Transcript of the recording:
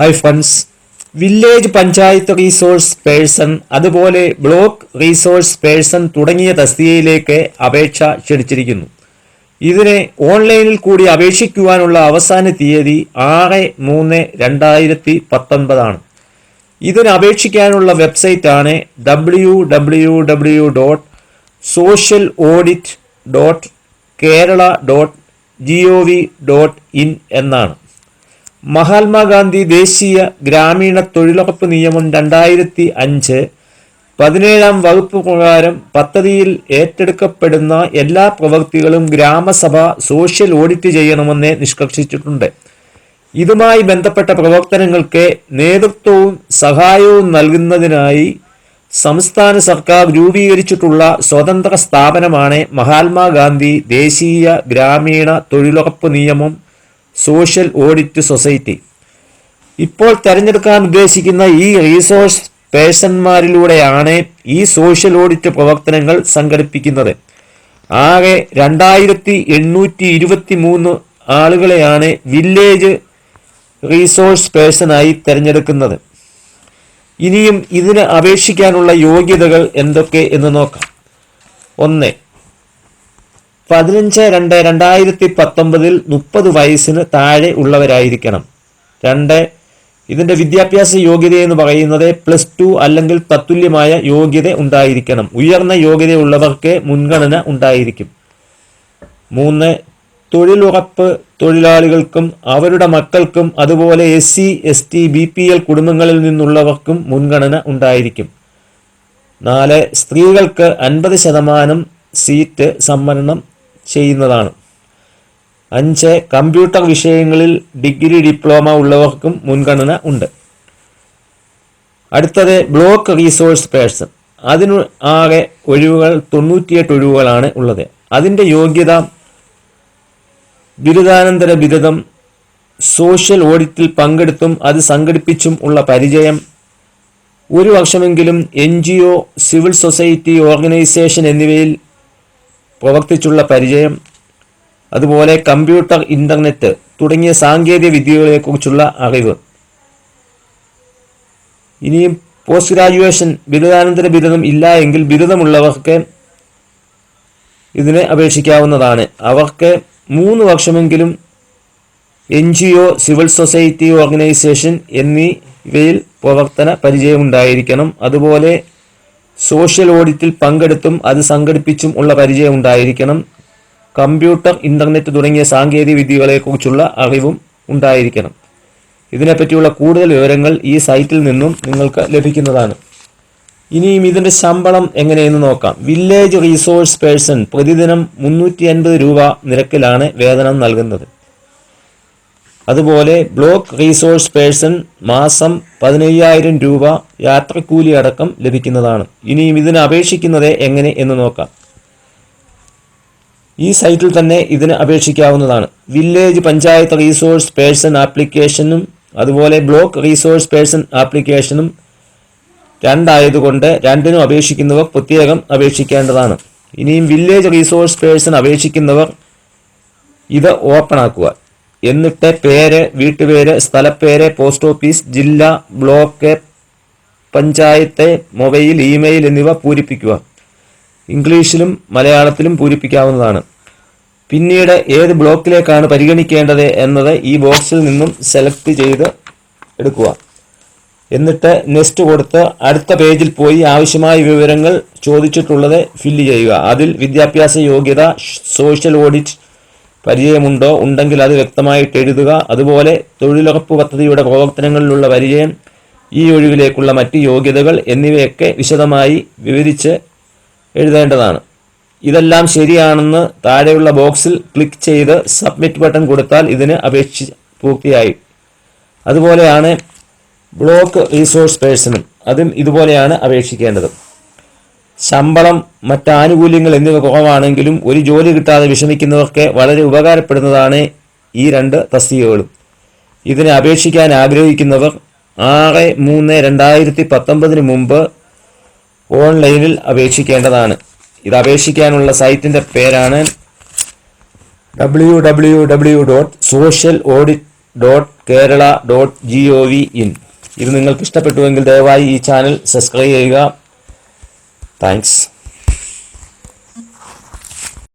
Hi friends village panchayat resource person അതുപോലെ block resource person തുടങ്ങിയ തസ്തികയിലേക്ക് അപേക്ഷ ക്ഷണിച്ചിരിക്കുന്നു. ഇതിനെ ഓൺലൈനിൽ കൂടി അപേക്ഷിക്കുവാനുള്ള അവസാന തീയതി ആറ് മൂന്ന് രണ്ടായിരത്തി പത്തൊൻപതാണ് ഇതിന് അപേക്ഷിക്കാനുള്ള വെബ്സൈറ്റാണ് W W W dot social audit dot Kerala dot G O V dot in എന്നാണ് മഹാത്മാഗാന്ധി ദേശീയ ഗ്രാമീണ തൊഴിലുറപ്പ് നിയമം രണ്ടായിരത്തി അഞ്ച് പതിനേഴാം വകുപ്പ് പ്രകാരം പദ്ധതിയിൽ ഏറ്റെടുക്കപ്പെടുന്ന എല്ലാ പ്രവൃത്തികളും ഗ്രാമസഭ സോഷ്യൽ ഓഡിറ്റ് ചെയ്യണമെന്ന് നിഷ്കർഷിച്ചിട്ടുണ്ട്. ഇതുമായി ബന്ധപ്പെട്ട പ്രവർത്തനങ്ങൾക്ക് നേതൃത്വവും സഹായവും നൽകുന്നതിനായി സംസ്ഥാന സർക്കാർ രൂപീകരിച്ചിട്ടുള്ള സ്വതന്ത്ര സ്ഥാപനമാണ് മഹാത്മാഗാന്ധി ദേശീയ ഗ്രാമീണ തൊഴിലുറപ്പ് നിയമം സോഷ്യൽ ഓഡിറ്റ് സൊസൈറ്റി. ഇപ്പോൾ തിരഞ്ഞെടുക്കാൻ ഉദ്ദേശിക്കുന്ന ഈ റീസോഴ്സ് പേഴ്സൺമാരിലൂടെയാണ് ഈ സോഷ്യൽ ഓഡിറ്റ് പ്രവർത്തനങ്ങൾ സംഘടിപ്പിക്കുന്നത്. ആകെ രണ്ടായിരത്തി എണ്ണൂറ്റി ഇരുപത്തി മൂന്ന് ആളുകളെയാണ് വില്ലേജ് റീസോഴ്സ് പേഴ്സണായി തിരഞ്ഞെടുക്കുന്നത്. ഇനിയും ഇതിന് അപേക്ഷിക്കാനുള്ള യോഗ്യതകൾ എന്തൊക്കെ എന്ന് നോക്കാം. ഒന്ന് പതിനഞ്ച് രണ്ട് രണ്ടായിരത്തി പത്തൊമ്പതിൽ മുപ്പത് വയസ്സിന് താഴെ ഉള്ളവരായിരിക്കണം. രണ്ട് ഇതിന്റെ വിദ്യാഭ്യാസ യോഗ്യത എന്ന് പറയുന്നത് പ്ലസ് ടു അല്ലെങ്കിൽ തത്തുല്യമായ യോഗ്യത ഉണ്ടായിരിക്കണം. ഉയർന്ന യോഗ്യതയുള്ളവർക്ക് മുൻഗണന ഉണ്ടായിരിക്കും. മൂന്ന് തൊഴിലുറപ്പ് തൊഴിലാളികൾക്കും അവരുടെ മക്കൾക്കും അതുപോലെ S C S T B P L കുടുംബങ്ങളിൽ നിന്നുള്ളവർക്കും മുൻഗണന ഉണ്ടായിരിക്കും. നാല് സ്ത്രീകൾക്ക് അൻപത് ശതമാനം സീറ്റ് സംവരണം ചെയ്യുന്നതാണ്. അഞ്ച് കമ്പ്യൂട്ടർ വിഷയങ്ങളിൽ ഡിഗ്രി ഡിപ്ലോമ ഉള്ളവർക്കും മുൻഗണന ഉണ്ട്. അടുത്തത് ബ്ലോക്ക് റീസോഴ്സ് പേഴ്സൺ. അതിന് ആകെ ഒഴിവുകൾ തൊണ്ണൂറ്റിയെട്ട് ഒഴിവുകളാണ് ഉള്ളത്. അതിന്റെ യോഗ്യത ബിരുദാനന്തര ബിരുദം സോഷ്യൽ ഓഡിറ്റിൽ പങ്കെടുത്തും അത് സംഘടിപ്പിച്ചും ഉള്ള പരിചയം ഒരു വർഷമെങ്കിലും എൻ സിവിൽ സൊസൈറ്റി ഓർഗനൈസേഷൻ എന്നിവയിൽ പ്രവർത്തിച്ചുള്ള പരിചയം അതുപോലെ കമ്പ്യൂട്ടർ ഇന്റർനെറ്റ് തുടങ്ങിയ സാങ്കേതിക വിദ്യകളെക്കുറിച്ചുള്ള അറിവ്. ഇനിയും പോസ്റ്റ് ഗ്രാജുവേഷൻ ബിരുദാനന്തര ബിരുദം ഇല്ല എങ്കിൽ ബിരുദമുള്ളവർക്ക് ഇതിനെ അപേക്ഷിക്കാവുന്നതാണ്. അവർക്ക് മൂന്ന് വർഷമെങ്കിലും N G O civil society organisation എന്നിവയിൽ പ്രവർത്തന പരിചയമുണ്ടായിരിക്കണം. അതുപോലെ സോഷ്യൽ ഓഡിറ്റിൽ പങ്കെടുത്തും അത് സംഘടിപ്പിച്ചും ഉള്ള പരിചയം ഉണ്ടായിരിക്കണം. കമ്പ്യൂട്ടർ ഇന്റർനെറ്റ് തുടങ്ങിയ സാങ്കേതിക വിദ്യകളെക്കുറിച്ചുള്ള അറിവും ഉണ്ടായിരിക്കണം. ഇതിനെപ്പറ്റിയുള്ള കൂടുതൽ വിവരങ്ങൾ ഈ സൈറ്റിൽ നിന്നും നിങ്ങൾക്ക് ലഭിക്കുന്നതാണ്. ഇനിയും ഇതിന്റെ ശമ്പളം എങ്ങനെയെന്ന് നോക്കാം. വില്ലേജ് റീസോഴ്സ് പേഴ്സൺ പ്രതിദിനം മുന്നൂറ്റി രൂപ നിരക്കിലാണ് വേതനം നൽകുന്നത്. അതുപോലെ ബ്ലോക്ക് റീസോഴ്സ് പേഴ്സൺ മാസം പതിനയ്യായിരം രൂപ യാത്രക്കൂലി അടക്കം ലഭിക്കുന്നതാണ്. ഇനിയും ഇതിന് അപേക്ഷിക്കുന്നത് എങ്ങനെ എന്ന് നോക്കാം. ഈ സൈറ്റിൽ തന്നെ ഇതിന് അപേക്ഷിക്കാവുന്നതാണ്. വില്ലേജ് പഞ്ചായത്ത് റീസോഴ്സ് പേഴ്സൺ ആപ്ലിക്കേഷനും അതുപോലെ ബ്ലോക്ക് റീസോഴ്സ് പേഴ്സൺ ആപ്ലിക്കേഷനും രണ്ടായതുകൊണ്ട് രണ്ടിനും അപേക്ഷിക്കുന്നവർ പ്രത്യേകം അപേക്ഷിക്കേണ്ടതാണ്. ഇനിയും വില്ലേജ് റീസോഴ്സ് പേഴ്സൺ അപേക്ഷിക്കുന്നവർ ഇത് ഓപ്പൺ ആക്കുക. എന്നിട്ട് പേര് വീട്ടുപേര് സ്ഥലപ്പേര് പോസ്റ്റ് ഓഫീസ് ജില്ല ബ്ലോക്ക് പഞ്ചായത്ത് മൊബൈൽ ഇമെയിൽ എന്നിവ പൂരിപ്പിക്കുക. ഇംഗ്ലീഷിലും മലയാളത്തിലും പൂരിപ്പിക്കാവുന്നതാണ്. പിന്നീട് ഏത് ബ്ലോക്കിലേക്കാണ് പരിഗണിക്കേണ്ടത് എന്നത് ഈ ബോക്സിൽ നിന്നും സെലക്ട് ചെയ്ത് എടുക്കുക. എന്നിട്ട് നെക്സ്റ്റ് കൊടുത്ത് അടുത്ത പേജിൽ പോയി ആവശ്യമായ വിവരങ്ങൾ ചോദിച്ചിട്ടുള്ളത് ഫില്ല് ചെയ്യുക. അതിൽ വിദ്യാഭ്യാസ യോഗ്യത സോഷ്യൽ ഓഡിറ്റ് പരിചയമുണ്ടോ? ഉണ്ടെങ്കിൽ അത് വ്യക്തമായിട്ട് എഴുതുക. അതുപോലെ തൊഴിലുറപ്പ് പദ്ധതിയുടെ പ്രവർത്തനങ്ങളിലുള്ള പരിചയം ഈ ഒഴിവിലേക്കുള്ള മറ്റ് യോഗ്യതകൾ എന്നിവയൊക്കെ വിശദമായി വിവരിച്ച് എഴുതേണ്ടതാണ്. ഇതെല്ലാം ശരിയാണെന്ന് താഴെയുള്ള ബോക്സിൽ ക്ലിക്ക് ചെയ്ത് സബ്മിറ്റ് ബട്ടൺ കൊടുത്താൽ ഇതിന് അപേക്ഷ പൂർത്തിയായി. അതുപോലെയാണ് ബ്ലോക്ക് റീസോഴ്സ് പേഴ്സണും. അതും ഇതുപോലെയാണ് അപേക്ഷിക്കേണ്ടത്. ശമ്പളം മറ്റ് ആനുകൂല്യങ്ങൾ എന്നിവ കുറവാണെങ്കിലും ഒരു ജോലി കിട്ടാതെ വിഷമിക്കുന്നവർക്ക് വളരെ ഉപകാരപ്പെടുന്നതാണ് ഈ രണ്ട് തസ്തികകളും. ഇതിനെ അപേക്ഷിക്കാൻ ആഗ്രഹിക്കുന്നവർ ആറ് മൂന്ന് രണ്ടായിരത്തി പത്തൊമ്പതിന് മുമ്പ് ഓൺലൈനിൽ അപേക്ഷിക്കേണ്ടതാണ്. ഇത് അപേക്ഷിക്കാനുള്ള സൈറ്റിന്റെ പേരാണ് W W W dot social audit dot Kerala dot G O V in ഇത് നിങ്ങൾക്ക് ഇഷ്ടപ്പെട്ടുവെങ്കിൽ ദയവായി ഈ ചാനൽ സബ്സ്ക്രൈബ് ചെയ്യുക. Thanks.